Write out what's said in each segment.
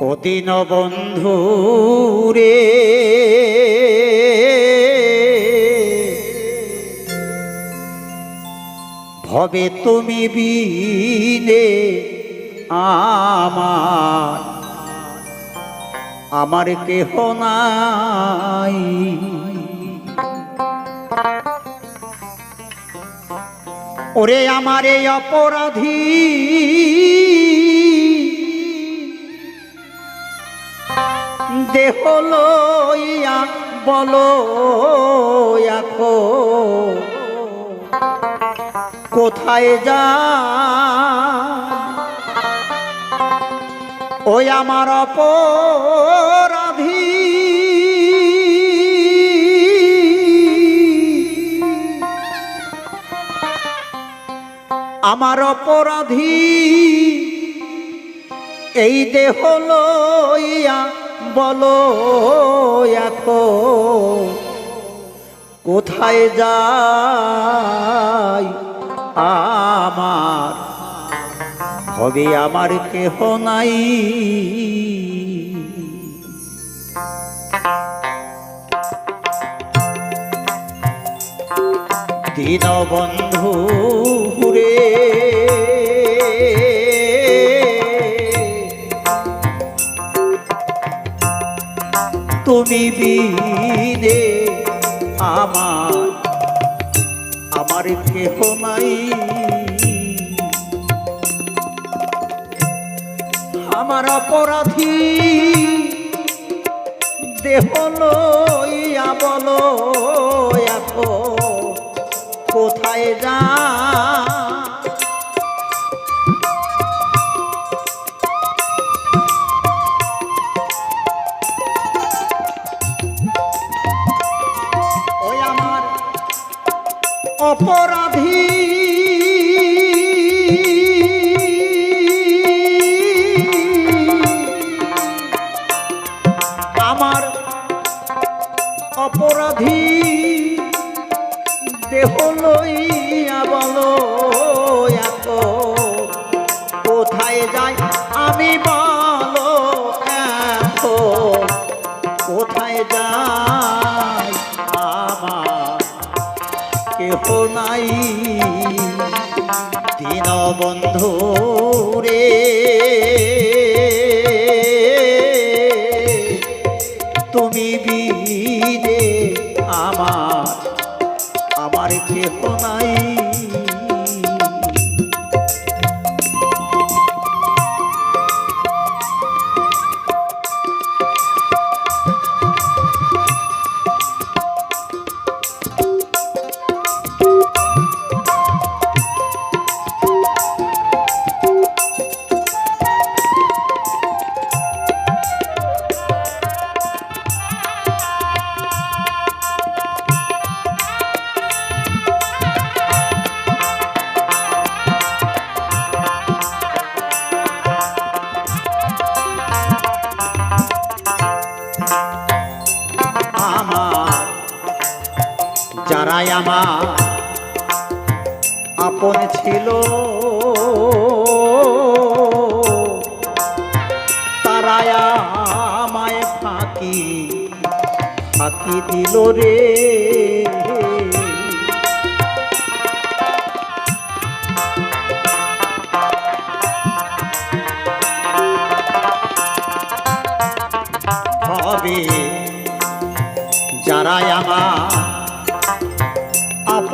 অদিন বন্ধু রে। ভবে তুমি বিনে আমার আমার কেহ নাই। ওরে আমার এই অপরাধী দেহ লইয়া বলো এখন। কোথায় যা? ওই আমার অপরাধী। আমার অপরাধী এই দেহ লইয়া বলো এখন কোথায় যাই আমার? হবে আমার কেহ নাই। দিন বন্ধু রে তুমি বিদে আমার আমার কেহ নাই। আমার অপরাধী দেহ লইয়া বলো এখন কোথায় যা অপরাধী, দেহ লইয়া বলো এত। কোথায় যাই আমি বলো এত। কোথায় যাই আমার কেহ নাই। দিন রে। তুমি আমার? আমার কেহ নাই। আমার আপন ছিল। তারাই আমায় ফাঁকি ফাঁকি দিল রে। যারাই আমার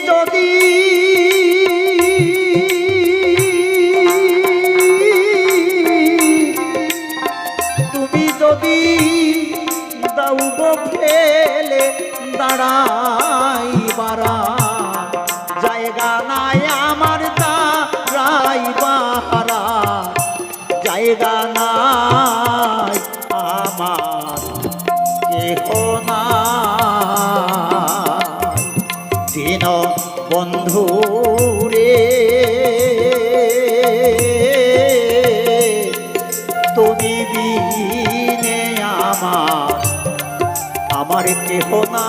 যদি তুমি যদি দাউব ফেলে দাঁড়াই দিন বন্ধু রে। তুমি আমার আমার কেহ না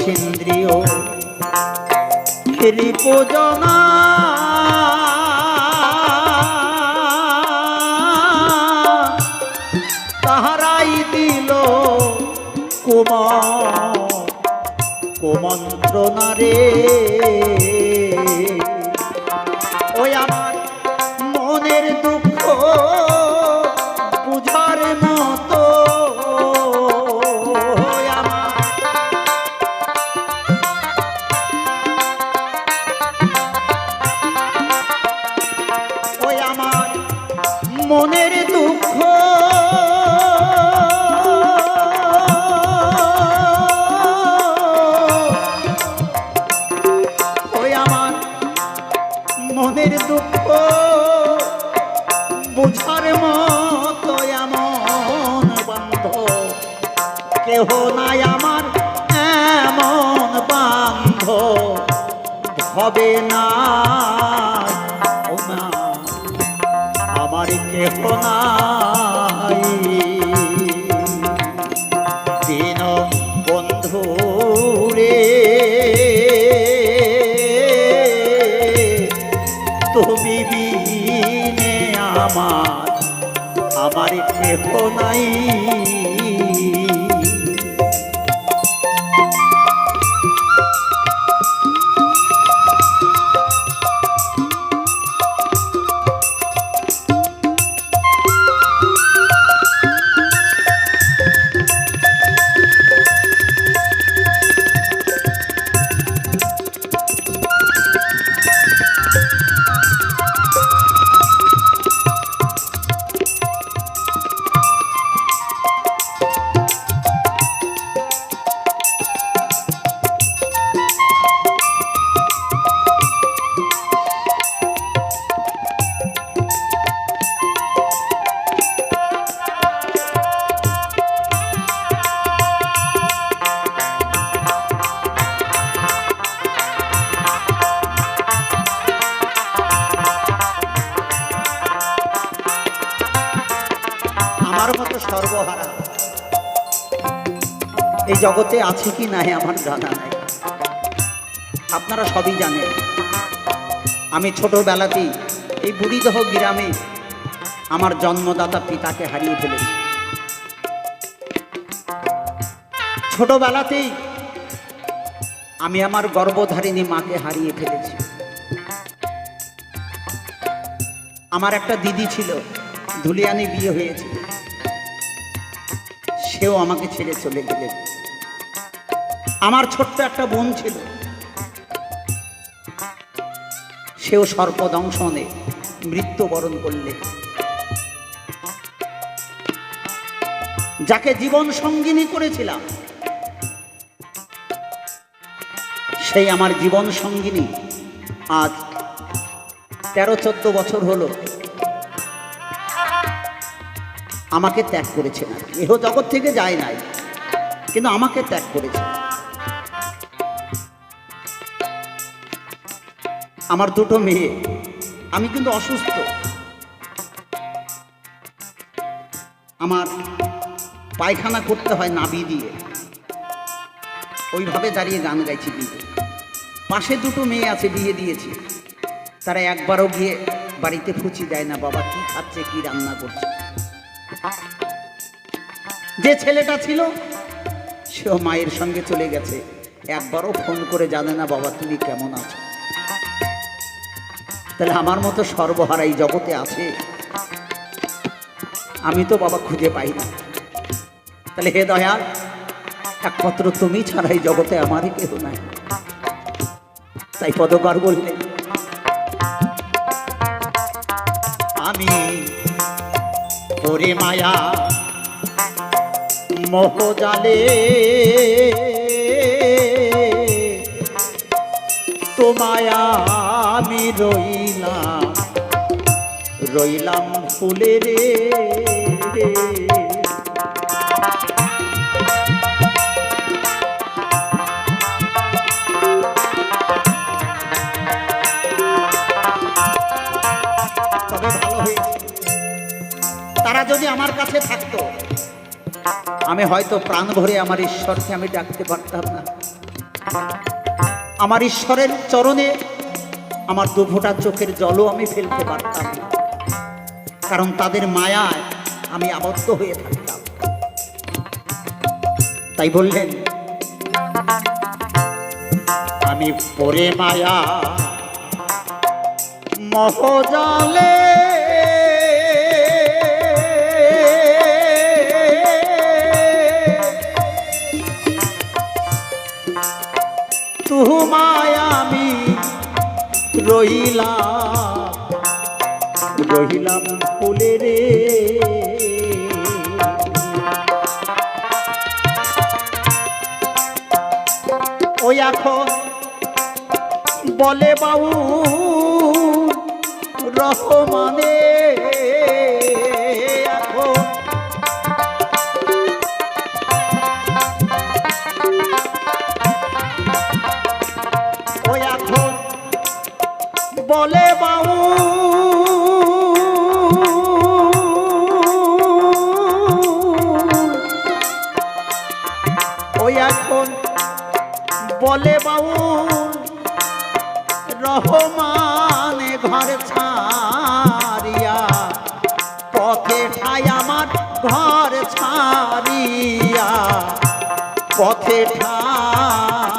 দশেন্দ্রিয় রিপুজনা তাহারাই দিল কুম কুমন্ত্রণা রে ওই আমার মনের দুঃখ মনের দুঃখ। বুঝার মতো এমন বন্ধ। কেহ নাই আমার এমন বান্ধ। হবে না আমার কেহ নাই। তুমি বিনে আমার আমার কেহ নাই। জগতে আছে কি নাই আমার জানা নাই। আপনারা সবই জানেন। আমি ছোটবেলাতেই এই বুড়িদহ গ্রামে আমার জন্মদাতা পিতাকে হারিয়ে ফেলেছি। ছোটবেলাতেই আমি আমার গর্ভধারিণী মাকে হারিয়ে ফেলেছি। আমার একটা দিদি ছিল, ধুলিয়ানি বিয়ে হয়েছে। সেও আমাকে ছেড়ে চলে গেলেন। আমার ছোট্ট একটা বোন ছিল। সেও সর্পদংশনে মৃত্যুবরণ করলে। যাকে জীবন সঙ্গিনী করেছিলাম, সেই আমার জীবন সঙ্গিনী আজ তেরো চোদ্দ বছর হলো। আমাকে ত্যাগ করেছে না। এহ জগৎ থেকে যায় নাই, কিন্তু আমাকে ত্যাগ করেছে। আমার দুটো মেয়ে। আমি কিন্তু অসুস্থ। আমার পায়খানা করতে হয় নাবি দিয়ে। ওইভাবে দাঁড়িয়ে গান গাইছি কিন্তু। পাশে দুটো মেয়ে আছে, বিয়ে দিয়েছি। তারা একবারও গিয়ে বাড়িতে ফুচি দেয় না, বাবা, কি খাচ্ছে, কি রান্না করছে? যে ছেলেটা ছিল, সেও মায়ের সঙ্গে চলে গেছে। একবারও ফোন করে জানে না, বাবা, তুমি কেমন আছো? তাহলে আমার মতো সর্বহারা এই জগতে আছে? আমি তো বাবা খুঁজে পাই না। তাহলে হে দয়াল, একমাত্র তুমি ছাড়া এই জগতে আমারই কেউ নাই। তাই পদকর বললে, আমি ওরে মায়া মোহজালে তোমায়া আমি রইলাম রইলাম ফুলে রে তারা যদি আমার কাছে থাকতো, আমি হয়তো প্রাণ ভরে আমার ঈশ্বরকে আমি ডাকতে পারতাম না। আমার ঈশ্বরের চরণে আমার দুফোটা চোখের জলও আমি ফেলতে পারতাম না। কারণ তাদের মায়ায় আমি আবদ্ধ হয়ে থাকতাম। তাই বললেন, আমি পরে মায়া মহজালে তুমায় আমি রহিলাম। রহিলাম ফুলে রে। ওই এখন বলে বাবু রহমানে। বলে বাউ রহমানে ঘর ছাড়িয়া পথে ঠাই আমার ঘর ছাড়িয়া পথে ঠাই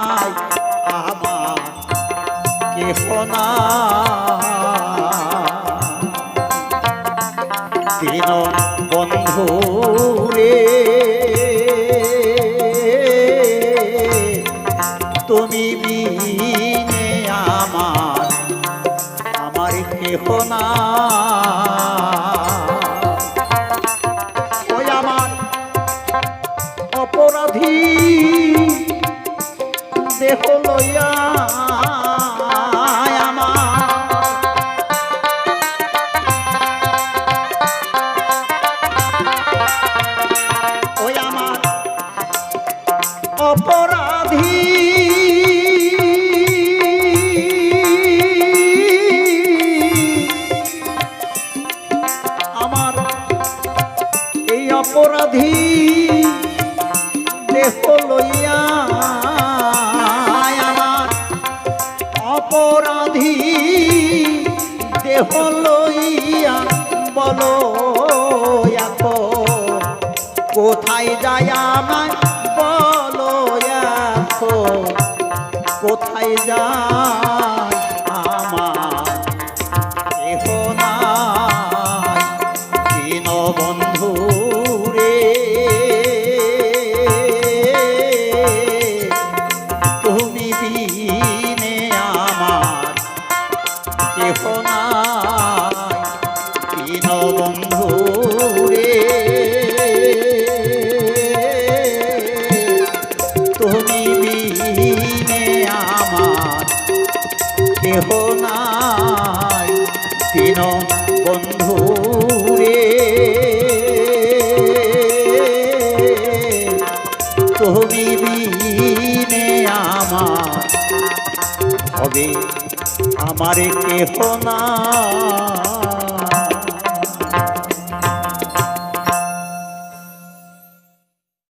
তুমি বিনে আমার আমার কেহ না। ওই আমার অপরাধী দেহ লইয়া অপরাধী অপরাধী দেহ লইয়া আমার অপরাধী দেহ লইয়া বলো কোথায় যায় আমায় বলো কোথায় যায় কেহ নাই। তিন বন্ধু রে তুমি বিনে আমার। হবে আমার কেহ না